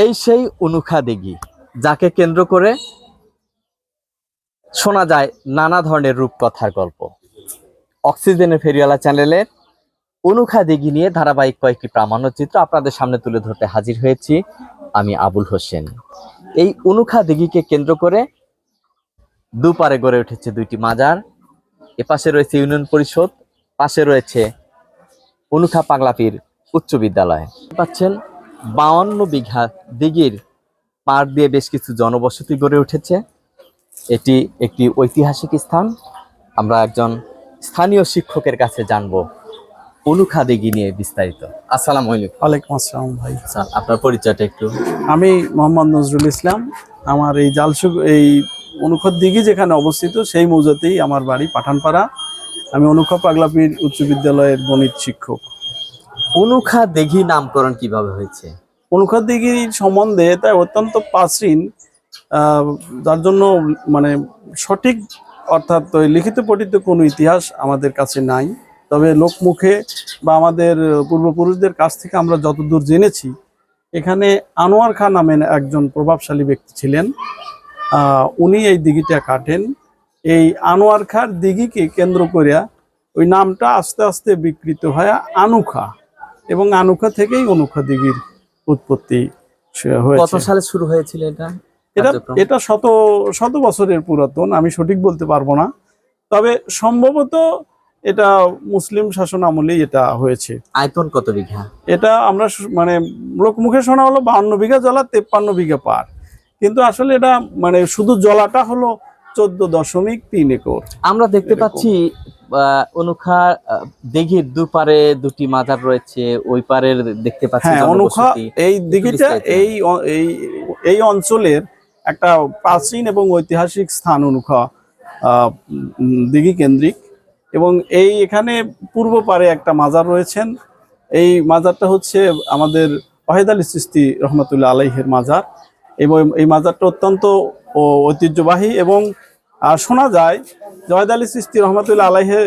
এই সেই অনুখা দিঘি, যাকে কেন্দ্র করে শোনা যায় নানা ধরনের রূপকথার গল্প। অক্সিজেনের ফেরিওয়ালা চ্যানেলের অনুখা দিঘি নিয়ে ধারাবাহিক কয়েকটি প্রামাণ্য চিত্র আপনাদের সামনে তুলে ধরতে হাজির হয়েছি আমি আবুল হোসেন। এই অনুখা দিঘিকে কেন্দ্র করে দুপারে গড়ে উঠেছে দুইটি মাজার, এপাশে রয়েছে ইউনিয়ন পরিষদ, পাশে রয়েছে অনুখা পাগলাপির উচ্চ বিদ্যালয়। পাচ্ছেন বাউন্ন বিঘা দিঘির পার দিয়ে বেশ কিছু জনবসতি গড়ে উঠেছে। এটি একটি ঐতিহাসিক স্থান। আমরা একজন স্থানীয় শিক্ষকের কাছে জানব অনুখা দিঘি নিয়ে বিস্তারিত। আসসালাম আলাইকুম। আসসালাম ভাই। স্যার আপনার পরিচয়টা একটু। আমি মোহাম্মদ নজরুল ইসলাম। আমার এই জালসুক এই অনুখদ দিঘি যেখানে অবস্থিত সেই মৌজাতেই আমার বাড়ি পাঠানপাড়া। আমি অনুখা পাগলাপির উচ্চ বিদ্যালয়ের গণিত শিক্ষক। অনুখা দিঘি নামকরণ কীভাবে হয়েছে? অনুখা দিঘির সম্বন্ধে তাই অত্যন্ত প্রাচীন যার জন্য মানে সঠিক অর্থাৎ লিখিত পঠিত কোনো ইতিহাস আমাদের কাছে নাই। তবে লোকমুখে বা আমাদের পূর্বপুরুষদের কাছ থেকে আমরা যতদূর জেনেছি, এখানে আনোয়ার খান নামে একজন প্রভাবশালী ব্যক্তি ছিলেন। উনি এই দিঘিটা কাটেন। এই আনোয়ার খার দিঘিকে কেন্দ্র করিয়া ওই নামটা আস্তে আস্তে বিকৃত হয় আনুখা এবং আনুখা থেকেই অনুখা দিঘির উৎপত্তি সে- কত সালে শুরু হয়েছিল এটা এটা এটা শত শত বছরের পুরাতন আমি সঠিক বলতে পারব না। তবে সম্ভবত এটা মুসলিম শাসন আমলেই এটা হয়েছে। আয়তন কত বিঘা? এটা আমরা মানে লোকমুখে শোনা হলো বাহান্ন বিঘা জলা তেপ্পান্ন বিঘা পার। কিন্তু আসলে এটা মানে শুধু জলাটা হলো চোদ্দ দশমিক তিন একর। আমরা দেখতে পাচ্ছি অনুখা দিঘির দুপারে দুটি মাজার রয়েছে ওই পারের দেখতে পাচ্ছি হ্যাঁ অনুখা এই দিঘিটা এই এই অঞ্চলের একটা প্রাচীন এবং ঐতিহাসিক স্থান অনুখা আহ, দিঘি কেন্দ্রিক। এবং এই এখানে পূর্ব পারে একটা মাজার রয়েছেন। এই মাজারটা হচ্ছে আমাদের ওয়াহিদ আলী সিস্তি রহমতুল্লাহ আলাইহের মাজার। এবং এই মাজারটা অত্যন্ত ঐতিহ্যবাহী এবং শোনা যায়, জয়দ আলী সিস্তি রহমতুল্লাহ আলাইহের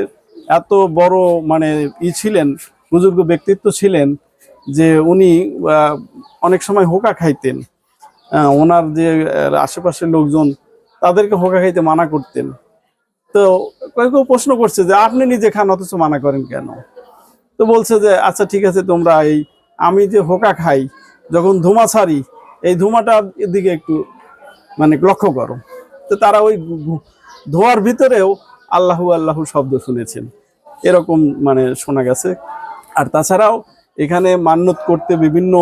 এত বড় মানে ই ছিলেন, বুজুর্গ ব্যক্তিত্ব ছিলেন, যে উনি অনেক সময় হোকা খাইতেন। ওনার যে আশেপাশের লোকজন, তাদেরকে হোকা খাইতে মানা করতেন। তো কেউ প্রশ্ন করছে যে, আপনি নিজে খান, অথচ মানা করেন কেন? তো বলছে যে আচ্ছা ঠিক আছে, তোমরা এই, আমি যে হোকা খাই, যখন ধুমা ছাড়ি এই ধুমাটার দিকে একটু মানে লক্ষ্য করো। তো তারা ওই ধোয়ার ভিতরেও আল্লাহু আল্লাহু শব্দ শুনেছেন। এরকম মানে শোনা গেছে। আর তাছাড়াও এখানে মান্যত করতে বিভিন্ন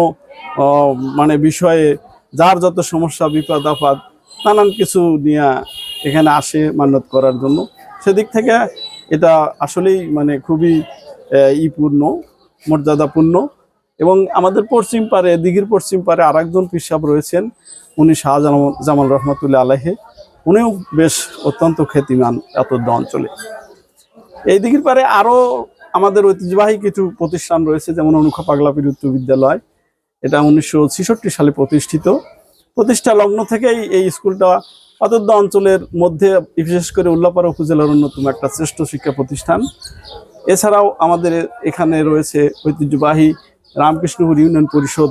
মানে বিষয়ে যার যত সমস্যা, বিপদ, আপদ, নানান কিছু নিয়ে এখানে আসে মান্যত করার জন্য। সেদিক থেকে এটা আসলেই মানে খুবই ইপূর্ণ মর্যাদাপূর্ণ। এবং আমাদের পশ্চিম পারে, দিঘির পশ্চিম পারে আর একজন পিসাব রয়েছেন, উনি শাহজালাম জামাল রহমতুল্লাহ আলাহে উনিও বেশ অত্যন্ত খ্যাতিমান এত অঞ্চলে। এই দিঘির পারে আরও আমাদের ঐতিহ্যবাহী কিছু প্রতিষ্ঠান রয়েছে, যেমন অনুখা পাগলাপির উচ্চ বিদ্যালয়। এটা উনিশশো ছেষট্টি সালে প্রতিষ্ঠিত। প্রতিষ্ঠা লগ্ন থেকেই এই স্কুলটা অযোধ্যা অঞ্চলের মধ্যে, বিশেষ করে উল্লাপাড়া উপজেলার অন্যতম একটা শ্রেষ্ঠ শিক্ষা প্রতিষ্ঠান। এছাড়াও আমাদের এখানে রয়েছে ঐতিহ্যবাহী রামকৃষ্ণপুর ইউনিয়ন পরিষদ